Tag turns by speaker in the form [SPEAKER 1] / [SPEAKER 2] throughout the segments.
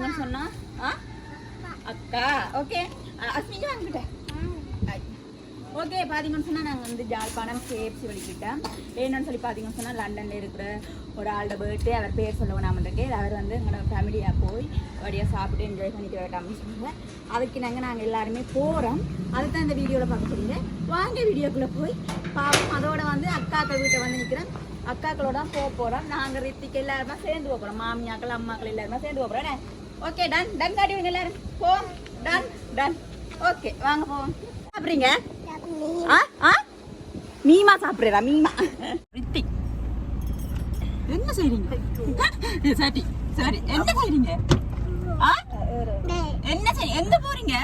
[SPEAKER 1] பாத்தீங்கன்னு சொன்னா? அக்கா. ஓகே. அஸ்மிக்கு வாங்கிட்ட ஓகே பார்த்தீங்கன்னு சொன்னால் நாங்கள் வந்து ஜாழ்ப்பாணம் கேஎஃப்சி வலிக்கிட்டோம் என்னன்னு சொல்லி பார்த்தீங்கன்னு சொன்னால் லண்டனில் இருக்கிற ஒரு ஆளோட பர்த்டே அவர் பேர் சொல்ல வேணாமல் இருக்கேன் அவர் வந்து எங்களோட ஃபேமிலியாக போய் வழியாக சாப்பிட்டு என்ஜாய் பண்ணிட்டு வரட்டாம்னு சொன்னாங்க. அதுக்கு நாங்கள் நாங்கள் எல்லாருமே போகிறோம் அதுதான் இந்த வீடியோவில் பார்க்க போறீங்க. வாங்க வீடியோக்குள்ளே போய் பார்ப்போம் அதோட வந்து அக்காக்கள் வீட்டை வந்து நிற்கிறேன் அக்காக்களோட தான் போக போகிறோம் நாங்கள் ரித்திக்கு எல்லாருமே சேர்ந்து போக போகிறோம் மாமியாக்கள் அம்மாக்கள் எல்லாருமே சேர்ந்து போக போகிறோம் ஓகே டன் டன் காட்டுவீங்க எல்லாரும் போ டன் டன் ஓகே வாங்க போவோம். சாப்பிட்றீங்க? ஆ ஆ? மீமா சாப்பிடுறா மீமா. ரித்திக் என்ன செய்றீங்க? சரி சரி. என்ன செய்றீங்க? ஆ? என்ன செய் எங்க போறீங்க?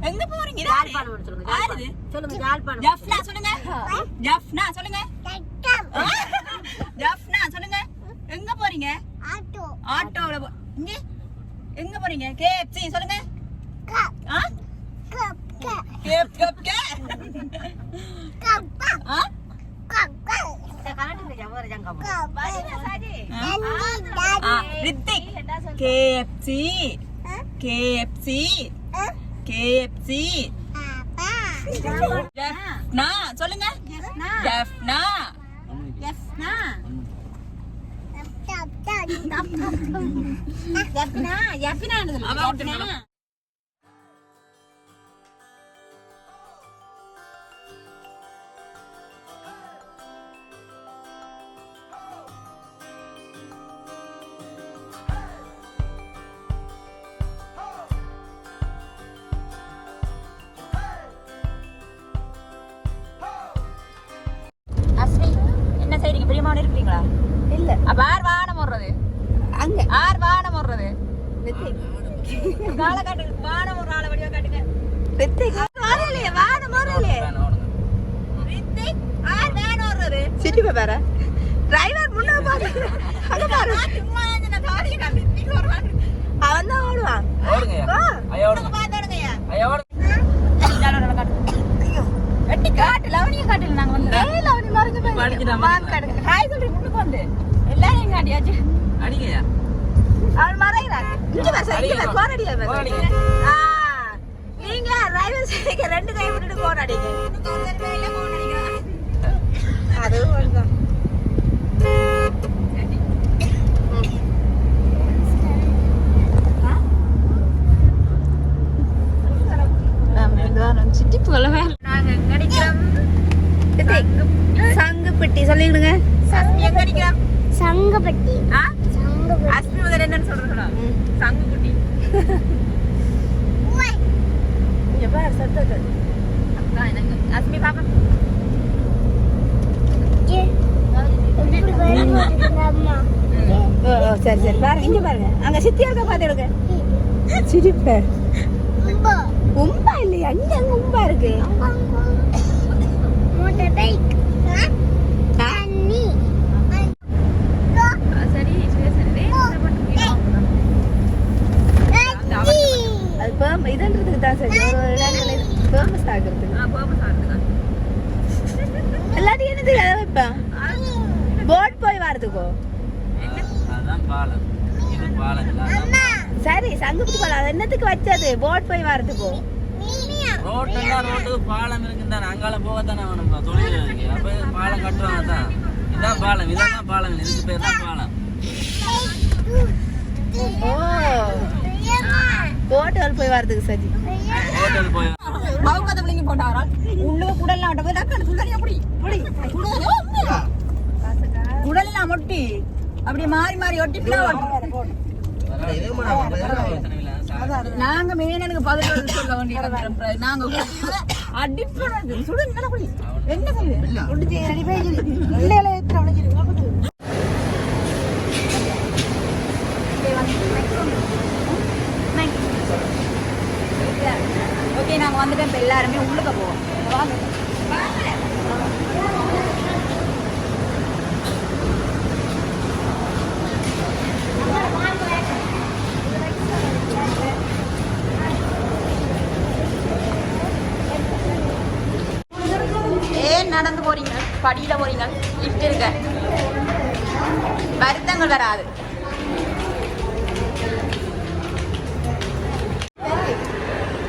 [SPEAKER 1] எங்க போறீங்க?
[SPEAKER 2] யாழ்ப்பாணம் சொல்லுங்க, யாழ்ப்பாணம்
[SPEAKER 1] ஜஃப்னா சொல்லுங்க. ஜஃப்னா சொல்லுங்க. ஆ? ஜஃப்னா சொல்லுங்க. எங்க போறீங்க? ஆட்டோல போ- இங்க எங்க போறீங்க கேஎஃப்சி சொல்லுங்க. ஆ? Cab cab. கே. ஆ? ஆ, ரித்திக். கேஎஃப்சி கேஎஃப்சி கேஎஃப்சி சொல்லுங்க. ஜஃப்னா. அஸ்மி காலை காட்டுங்க வானம் ஒரு ஆளை வடிவா காட்டுங்க.
[SPEAKER 2] ரித்திக்
[SPEAKER 1] வரலையே வானம் வரலையே. ரித்திக் ஆர் வேன் ஓடுறது
[SPEAKER 2] சிட்டி பாரு. டிரைவர் முன்ன பாரு. அங்க பாரு.
[SPEAKER 1] நான் சும்மா நான் தாடி நான் ரித்திக் ஓடுறான்
[SPEAKER 2] அவன் தான் ஓடுவான்.
[SPEAKER 3] ஓடுங்கய்யா.
[SPEAKER 2] வா.
[SPEAKER 3] ஐயா ஓடுங்க.
[SPEAKER 1] பாத்தாடுங்கய்யா
[SPEAKER 3] ஐயா. ஓடுங்க.
[SPEAKER 1] வெட்டி காட்டு. லவனிய காட்டுல நாங்க வந்து.
[SPEAKER 2] ஏய், மறைஞ்சு போய்.
[SPEAKER 1] ஹாய் சொல்றீங்க முன்னுக்கு வந்து. எல்லாரையும் காட்டியாச்சு.
[SPEAKER 3] அடிங்கய்யா.
[SPEAKER 2] அவன் மறைகிறான் இங்க பாரு சார், இங்க
[SPEAKER 3] அடிங்க.
[SPEAKER 2] ஆ, நீங்க டிரைவர் சைடுக்கு ரெண்டு கை விட்டுட்டு அதுவும் ஒண்ணுதான்.
[SPEAKER 1] சிட்டி போல நாங்க எங்க அடிக்கிறோம்?
[SPEAKER 2] சங்குப்பட்டி சொல்லிடுங்க.
[SPEAKER 4] சங்கப்பட்டி.
[SPEAKER 1] ஆ? அஸ்மி முதல்ல என்னன்னு சொல்றா சங்கு குட்டி
[SPEAKER 2] இங்க பாரு சத்தத்தை
[SPEAKER 1] அக்கா எனக்கு அஸ்மி பாப்பா.
[SPEAKER 2] சரி சரி பாருங்க இங்க பாருங்க அங்க சித்தியா இருக்க பாத்துடுங்க சிரிப்ப
[SPEAKER 4] அம்மா
[SPEAKER 2] உம்பா இல்லையா? அங்க அங்க உம்பா இருக்கு.
[SPEAKER 4] மோட்டார் பைக் தண்ணி
[SPEAKER 1] சரி சரி
[SPEAKER 2] அது பேம் இதுன்றதுக்கு தான் சரி ஒரு இடத்துல பேமஸ் ஆகுறதுக்கு எல்லாத்தையும் என்னதுக்கு அதை வைப்பேன் போட் போய் வரதுக்கோ சரி சங்குப்பட்டி பாலம் அது என்னத்துக்கு வச்சது போட் போய் வரதுக்கோ
[SPEAKER 3] ரோட்டுக்கு பாலம் இருக்குன்னு தானே அங்கால போகத்தானே வேணும் தொழில் இருக்கு அப்ப பாலம் கட்டுவாங்க தான் இதான் பாலம் இதான் பாலம் இதுக்கு பேர் தான் பாலம்
[SPEAKER 2] ஓ ஹோட்டல் போய் வரதுக்கு சஜி.
[SPEAKER 3] ஹோட்டல் போய்
[SPEAKER 1] அவங்க அந்த பிள்ளைங்க போட்டாரா? உள்ள குடல்லாம் போய் டக்குனு சுண்டறி அப்படி அப்படி குடல்லாம் ஒட்டி அப்படியே மாறி மாறி ஒட்டி நாங்க மேனனுக்கு பதில் சொல்ல வேண்டிய நாங்க அடிப்படாது சுடு நல்ல குடி என்ன செய்யுது ஓகே நாங்கள் வந்துட்டு இப்போ எல்லாருமே உள்ளுக்க போவோம் வாங்க ஏன் நடந்து போறீங்க படியில போறீங்க லிஃப்ட் இருக்க வருத்தங்கள் வராது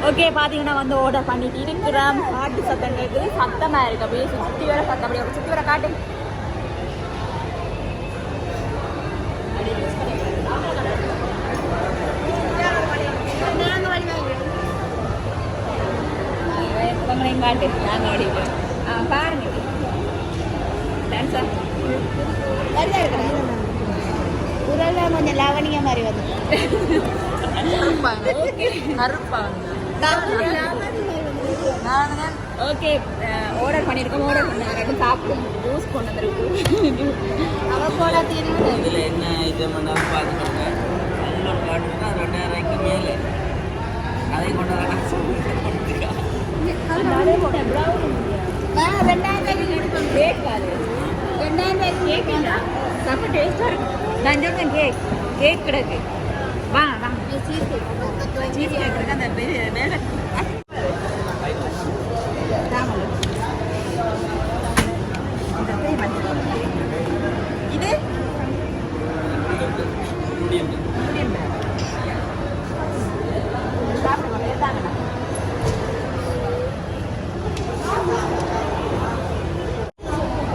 [SPEAKER 1] ஓகே பார்த்தீங்கன்னா வந்து ஆர்டர் பண்ணிட்டு இருக்கிறோம். பாட்டு சத்தம் கேட்குது சத்தமாக இருக்கு அப்படியே சுற்றி வர சத்தம் அப்படியே சுற்றி வர காட்டு. காட்டு நாங்கள் ஓடிட்டு ஆ பாருங்க டான்ஸா சரியா இருக்கிறேன்
[SPEAKER 2] குரல்லாம் கொஞ்சம் லாவணியா மாதிரி வந்து
[SPEAKER 1] ஓகே ஆர்டர் பண்ணியிருக்கோம் ஆர்டர் பண்ண சாப்பிடும் ஜூஸ் கொண்டு வந்துருக்கு
[SPEAKER 2] போல தீர்வு
[SPEAKER 3] இதுல என்ன ஐட்டம் பண்ணாலும் பார்த்துக்கோங்க அதில் ரெண்டாயிரம் ரூபாய்க்கு மேலே. அதை கொண்டு வர
[SPEAKER 1] கேக் கேக் கிடக்கு. வா வா. சீஸ் கேக் இருக்கு அந்த பெரிய மேலே இது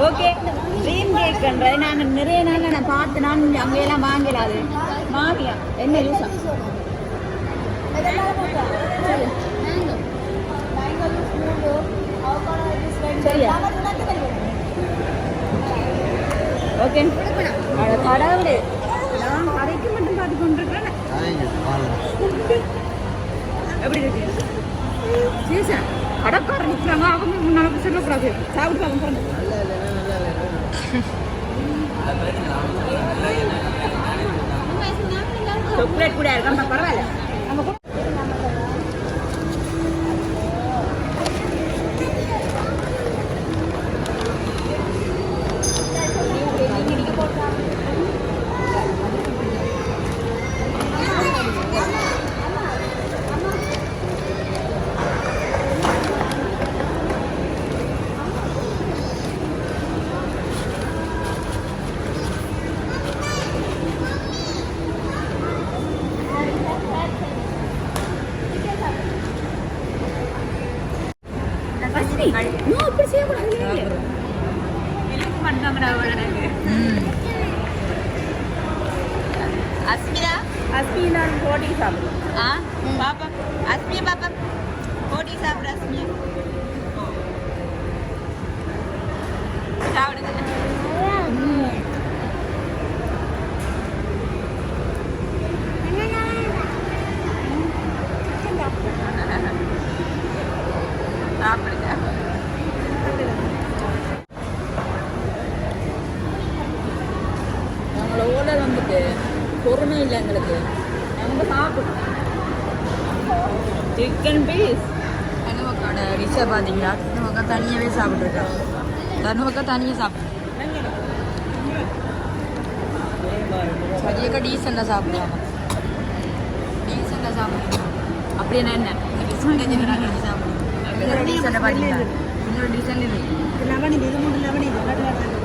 [SPEAKER 1] ஓகே ட்ரீம் கேக்ன்றது நான் நிறைய நாள் நான் பார்த்து நான் அங்கெல்லாம் வாங்கலாது மாமியா என்ன யூஸா சரியா ஓகே அட கடவுளே நான் கடைக்கு மட்டும் பார்த்து கொண்டிருக்கிறேன் எப்படி இருக்கு சீசன் கடைக்காரர் அவங்க முன்னால சொல்லக்கூடாது சாப்பிட்டு அவங்க சாக்லேட் கூட இருக்கா பரவாயில்ல நம்ம கூட No, இப்படி செய்யக்கூடாது. அஸ்மிதா?
[SPEAKER 2] அஸ்மினா போட்டி சாப்பிடும்
[SPEAKER 1] ஆ? பாப்பா. அஸ்மியா பாப்பா. போட்டி சாப்பிடு சாப்பிடுங்க சாப்பிடுங்க டிஷ்ஷை பார்த்தீங்களா தனுவக்கா தனியாகவே சாப்பிட்ருக்கா தனுவக்கா தனியாக சாப்பிடு சரியக்கா டீசெண்டாக சாப்பிடுவாங்க டீசெண்டாக சாப்பிடுவாங்க அப்படி என்ன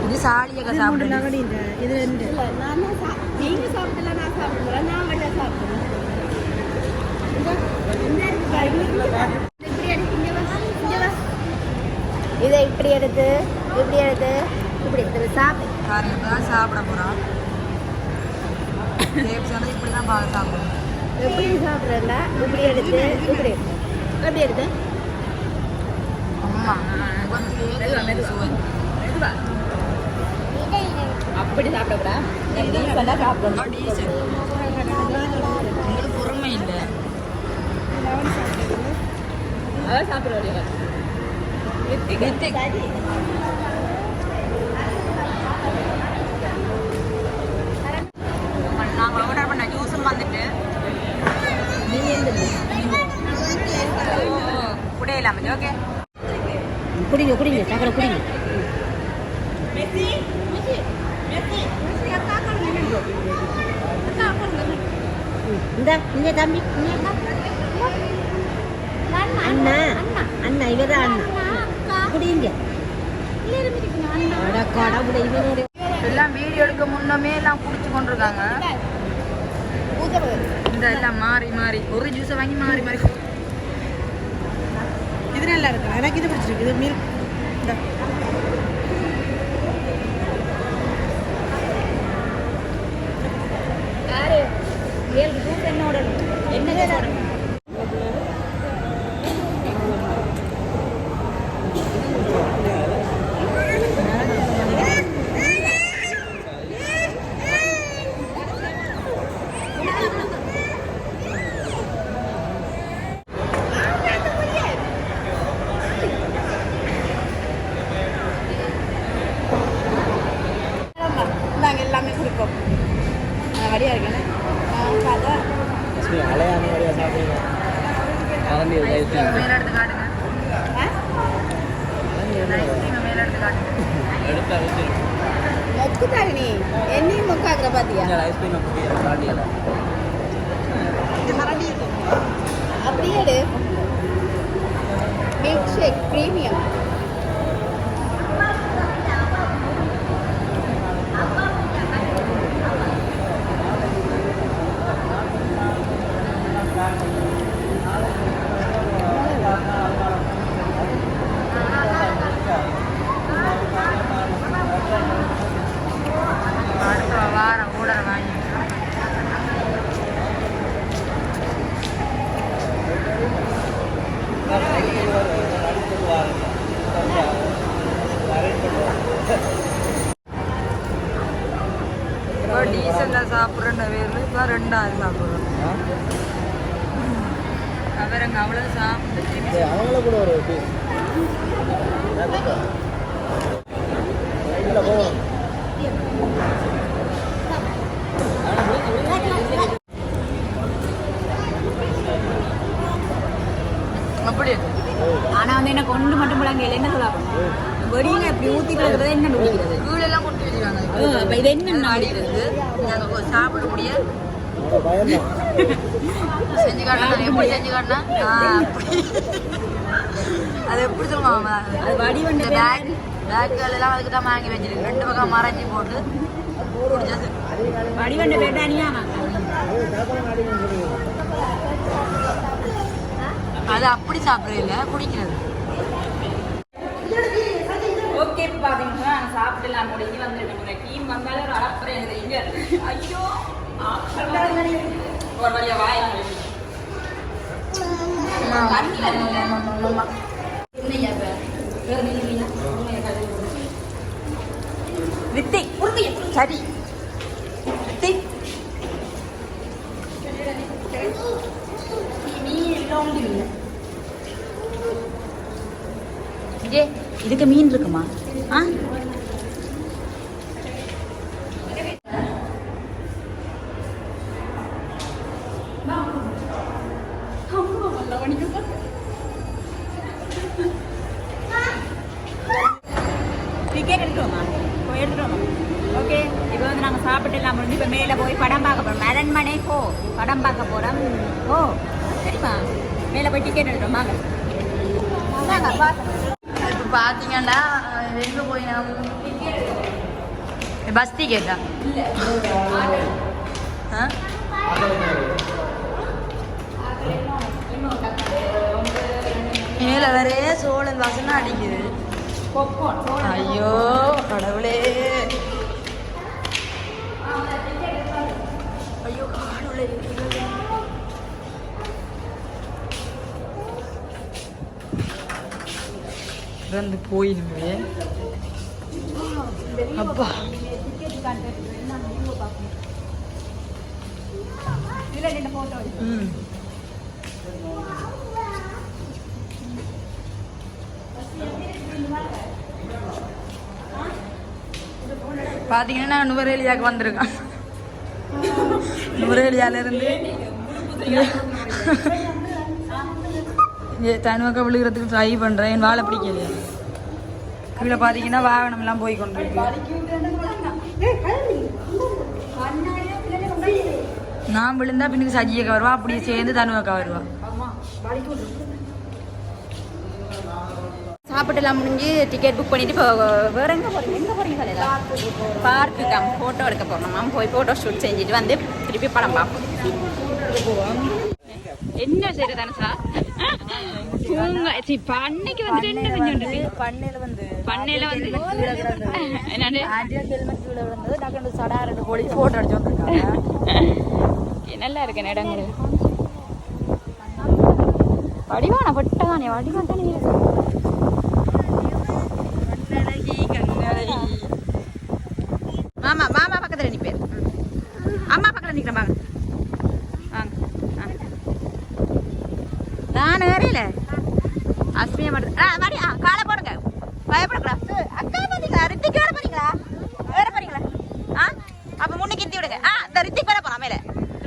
[SPEAKER 2] இது
[SPEAKER 1] சாலியக்கா
[SPEAKER 2] லவணி இது ரெண்டு நீங்க சாப்பிடல நான் சாப்பிடுறேன் நான் மட்டும் சாப்பிடுறேன் இதை இப்படி எடுத்து இப்படி எடுத்து இப்படி இதில் சாப்பிடு.
[SPEAKER 5] பாருங்க இப்போ தான் சாப்பிட போகிறோம் கேப்ஸ் வந்து இப்படி தான் பார்த்து சாப்பிடுவோம்.
[SPEAKER 2] எப்படி சாப்பிட்றேன்டா இப்படி எடுத்து இப்படி எடுத்து. எப்படி எடுத்து.
[SPEAKER 5] அம்மா
[SPEAKER 1] அப்படி சாப்பிடக்கூடா டீசெண்டாக சாப்பிடணும்.
[SPEAKER 5] டீசல் உங்களுக்கு பொறுமை இல்லை.
[SPEAKER 1] அதான் சாப்பிடுவாங்க
[SPEAKER 5] நாங்கள் ஆர்டர் பண்ண ஜூஸும் வந்துட்டு. குடையிலாமல் ஓகே
[SPEAKER 2] குடிங்க குடிங்க சக்கரை குடிங்க. இந்த இங்க தம்பி. அண்ணா அண்ணா இவதான் அண்ணா. குடிங்க
[SPEAKER 5] எல்லாம் வீடியோ எடுக்க முன்னமே எல்லாம் குடிச்சு கொண்டிருக்காங்க. இந்த எல்லாம் மாறி மாறி. ஒரு ஜூஸை வாங்கி மாறி மாறி.
[SPEAKER 2] இது நல்லா இருக்கு? எனக்கு இது பிடிச்சிருக்கு. இது மில்க்
[SPEAKER 1] என்னோட என்ன
[SPEAKER 5] அப்படி
[SPEAKER 1] ஆனா வந்து என்ன கொண்டு மட்டும் போலாங்க என்ன சொல்லலாம் வெடியில இப்படி ஊத்தி கிடக்குறது என்ன நுடிக்கிறது
[SPEAKER 5] கீழெல்லாம் கொட்டி வச்சுருவாங்க
[SPEAKER 1] அப்ப இது என்ன
[SPEAKER 5] அடிக்கிறது நாங்கள் சாப்பிட முடியாது செஞ்சு காட்டினா எப்படி செஞ்சு காட்டினா? அது எப்படி சொல்லுவாங்க
[SPEAKER 1] அது வடிவண்ட
[SPEAKER 5] பேக் பேக்குகள் எல்லாம் அதுக்கு தான் வாங்கி வச்சிருக்கு ரெண்டு பக்கம் மறைச்சி போட்டு
[SPEAKER 1] வடிவண்ட பேர் அணியாமா
[SPEAKER 5] அது அப்படி சாப்பிடவே இல்லை குடிக்கிறது.
[SPEAKER 1] ஓகே பாத்தீங்கன்னா நாங்க சாப்பிட்டுலாம் முடிஞ்சு வந்துட்டு டீம் வந்தாலும் ஒரு அலப்பறை எனக்கு இங்க ஐயோ ஒரு வழியா வாய் இல்லையா? வேற மீன் இல்லையா? உண்மையா கதை போடு. ரித்திக் உருங்க சரி ரித்திக் மீன் எல்லாம் இல்லை விஜய் இதுக்கு மீன் இருக்குமா? ஆ? டிக்கெட் எடுக்கிறோமா போய் ஓகே இப்போ வந்து நாங்கள் சாப்பிட்டு எல்லாம் முடிஞ்சு இப்போ மேலே போய் படம் பார்க்க போகிறோம் அரண்மனை போ. படம் பார்க்க போகிறோம் ஓ சரிம்மா. மேலே போய் டிக்கெட் எடுக்கிறோம் வாங்க வாங்க.
[SPEAKER 5] பார்த்தீங்கன்னா எங்கே போய் பஸ் டிக்கெட்டா ஆ? மேலே வேறே சோழன் வாசனை அடிக்குது. ஐயோ கடவுளே. ஐயோ கடவுளே. நடந்து போயிடுமே. அப்பா. ம். பார்த்தீங்கன்னா நுவரேலியாவுக்கு வந்திருக்கான். நுவரேலியால இருந்து தனுவக்க விழுகிறதுக்கு ட்ரை பண்ணுறேன் என் வாழை பிடிக்கலையா. கீழே பார்த்தீங்கன்னா வாகனம்லாம் போய் கொண்டிருக்கு. நான் விழுந்தா பின்னுக்கு சஜியக்கா வருவா அப்படியே சேர்ந்து தனுவக்கா வருவா.
[SPEAKER 1] சாப்பிட்டுலாம் முடிஞ்சு டிக்கெட் புக் பண்ணிட்டு இப்போ வேற எங்க போறீங்க? எங்க போறீங்க தலையில? பார்க்கு தான். போட்டோ எடுக்க போறோம். மேம் போய் போட்டோ ஷூட் செஞ்சுட்டு வந்து திருப்பி படம் பார்ப்போம். என்ன சரி தானே சார் பூங்க சி பண்ணைக்கு வந்துட்டு என்ன செஞ்சோண்டு
[SPEAKER 5] பண்ணையில வந்து
[SPEAKER 1] பண்ணையில வந்து
[SPEAKER 5] ரெண்டு
[SPEAKER 1] நல்லா இருக்கு இடங்கள் வடிவான பட்டதானே வடிவான் தானே இருக்கு
[SPEAKER 5] கண்ணழகி கண்ணழகி
[SPEAKER 1] மாமா மாமா பக்கத்துல நிப்பேன் அம்மா பக்கத்துல நிக்கிறேன் வாங்க வாங்க வாங்க. நான் ஏறையில அஸ்மியா மட்டும் ஆ மாடி ஆ காலை போடுங்க. பயப்படக்கூடாது. அக்கா பாத்தீங்களா ரித்திக் ஏற போறீங்களா ஏற போறீங்களா ஆ அப்ப முன்னுக்கு இந்தி விடுங்க. ஆ இந்த ரித்திக் வர போலாம் மேல.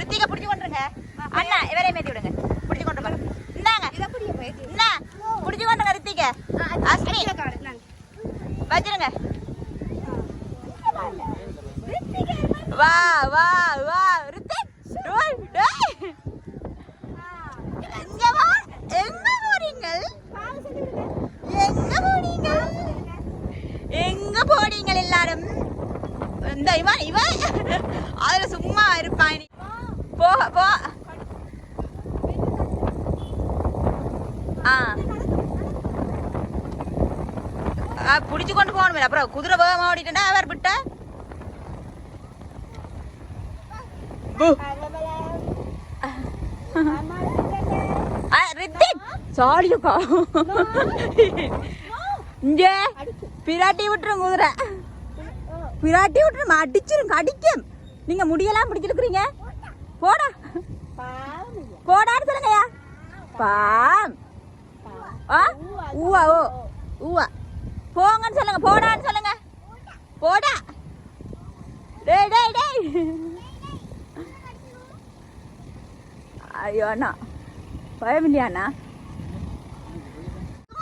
[SPEAKER 1] ரித்திக பிடிச்சு கொண்டுருங்க அண்ணா இவரே மேத்தி விடுங்க. பிடிச்சு கொண்டு போங்க. இந்தாங்க. இந்தா பிடிச்சு கொண்டுங்க ரித்திக அஸ்மி வச்சிருங்க வா வா வா ரித்திக் டோய் டோய் எங்க வா எங்க போறீங்க எங்க போறீங்க எங்க போறீங்க எல்லாரும் இந்த இவன் இவன் அதுல சும்மா இருப்பான் நீ. போ போ ஆ ஆ, புடிச்சு கொண்டு போகணும் அப்புறம் குதிரை வேகமா ஓடிட்டா அவர் விட்ட ஆ, ரித்திக் இங்கே இங்க. பிராட்டி விட்டுரும் குதிரை. பிராட்டி விட்டுரும். அடிச்சிரும் கடிக்கும். நீங்க முடியெல்லாம் பிடிச்சிருக்கிறீங்க. போடா. போடான்னு சொல்லுங்கய்யா. பாம். ஆ? ஊவா ஓ. ஊவா. போங்கன்னு சொல்லுங்க. போடான்னு சொல்லுங்க. போடா. டேய் டேய் டேய். ஐயோ அண்ணா. பயம் இல்லையா அண்ணா?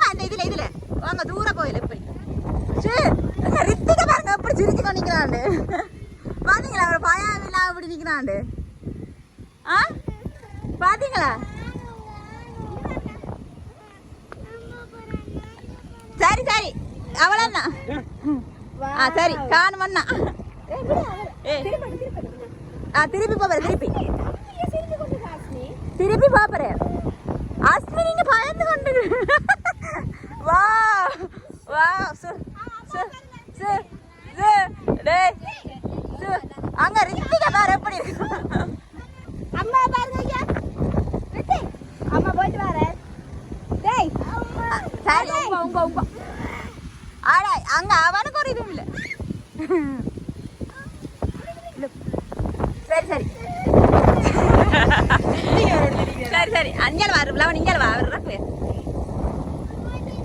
[SPEAKER 1] அந்த இதுல இதுல. வாங்க தூர போயில இப்படி சரி ரித்திக பாருங்க எப்படி சிரிச்சு நிக்கிறாண்டு. பாத்தீங்களா அவர் பயம் இல்லாம இப்படி நிக்கிறாண்டு. ஆ? பாத்தீங்களா? சரி சரி. அவ்வளோதான் ஆ சரி. காணுமண்ணா ஆ திருப்பி போப்பாரு திருப்பி. திருப்பி பாப்பாரு அஸ்மி நீங்க பயந்து கொண்டு வா வா சு சு சு சு டேய் சு அங்க ரித்திகா பாரு எப்படி இருக்கு
[SPEAKER 2] அம்மா பாருங்க ஐயா ரித்திக், அம்மா போயிட்டு வரேன் டேய்
[SPEAKER 1] சரி உங்க உங்க உங்க ஆடா அங்க அவனுக்கு ஒரு இதுவும் இல்ல இல்ல. சரி சரி சரி சரி அஞ்சல் வா லவன் இஞ்சல் வா அவர் பேர் ஆ டேய் அவன்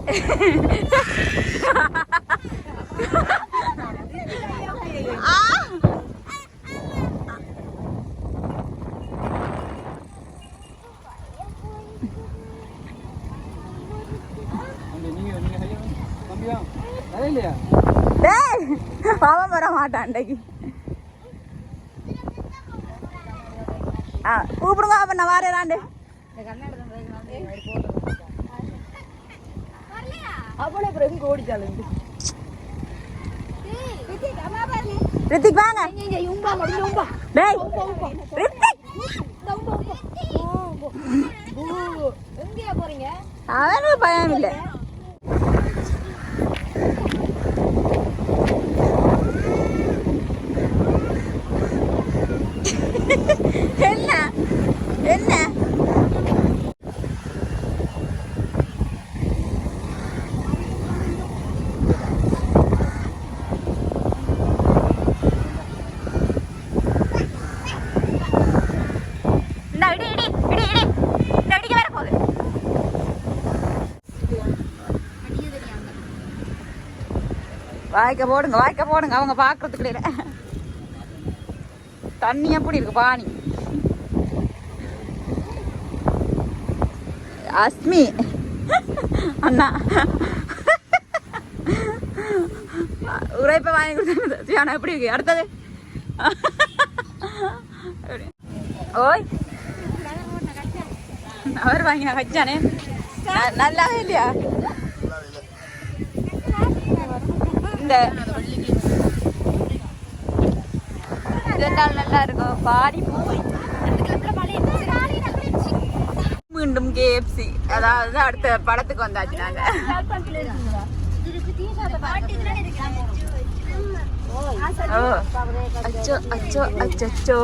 [SPEAKER 1] வர மாட்டான் அன்றைக்கு ஆ கூப்பிடுங்க அப்ப நான் வாரேன்
[SPEAKER 5] அவளை அப்புறம் எங்க ஓடிச்சாலும்
[SPEAKER 2] ரித்திக், அம்மா பாருங்க
[SPEAKER 1] ரித்திக் வாங்க
[SPEAKER 2] இங்க உம்பா முடிஞ்சு உம்பா
[SPEAKER 1] டேய் ரித்திக்
[SPEAKER 2] இந்த உம்பா உம்பா எங்கேயா போறீங்க
[SPEAKER 1] அவனுக்கு பயம் இல்லை வாய்க்க போடுங்க வாய்க்க போடுங்க அவங்க பார்க்கறதுக்கு இல்லை தண்ணி எப்படி இருக்கு பாணி? அஸ்மி. அண்ணா. உரைப்ப வாங்கி கொடுத்தா சியானா எப்படி இருக்கு? அடுத்தது. ஓய். அவர் வாங்கின வச்சானே நல்லாவே நல்லா இல்லையா? இந்த இதெல்லாம் நல்லா இருக்கும் பாடி பூரி மீண்டும் கேஎஃப்சி அதாவது அடுத்த படத்துக்கு வந்தாச்சு நாங்க. அச்சோ அச்சோ அச்சோ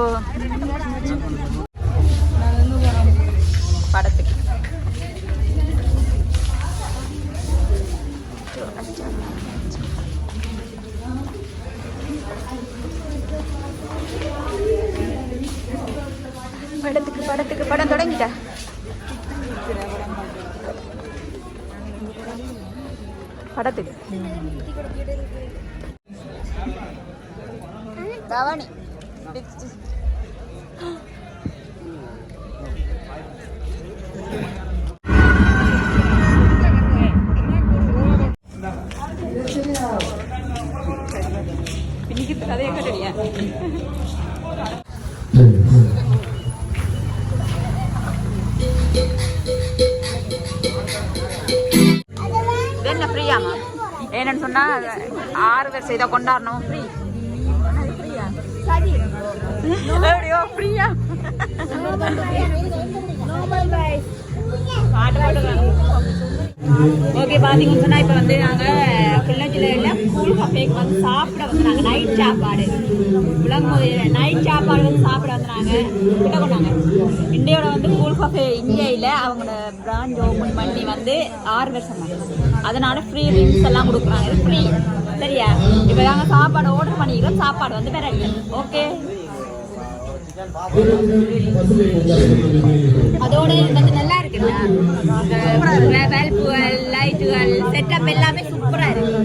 [SPEAKER 1] என்னன்னு சொன்னா ஆறு பேர் செய்த கொண்டாடணும். எப்படியோ ஃப்ரீயா ஓகே பாத்தீங்கன்னு சொன்னா இப்போ வந்து நாங்கள் கிள்ளச்சிலையில் கூழ் கஃபேக்கு வந்து சாப்பிட வந்து நாங்கள் நைட் சாப்பாடு விளங்கும்போது நைட் சாப்பாடு வந்து சாப்பிட வந்து நாங்கள் கிட்ட கொண்டாங்க இந்தியாவோட வந்து கூழ் கஃபே இந்தியாவில் அவங்களோட பிரான்ச் ஓப்பன் பண்ணி வந்து ஆறு வருஷம் அதனால ஃப்ரீ ட்ரிங்க்ஸ் எல்லாம் கொடுக்குறாங்க இது ஃப்ரீ சரியா? இப்போ நாங்கள் சாப்பாடு ஆர்டர் பண்ணிக்கிறோம். சாப்பாடு வந்து வேற ஓகே அதோட வந்து நல்லா இருக்குல்ல பல்புகள் லைட்டுகள் செட்டப் எல்லாமே சூப்பரா இருக்கு.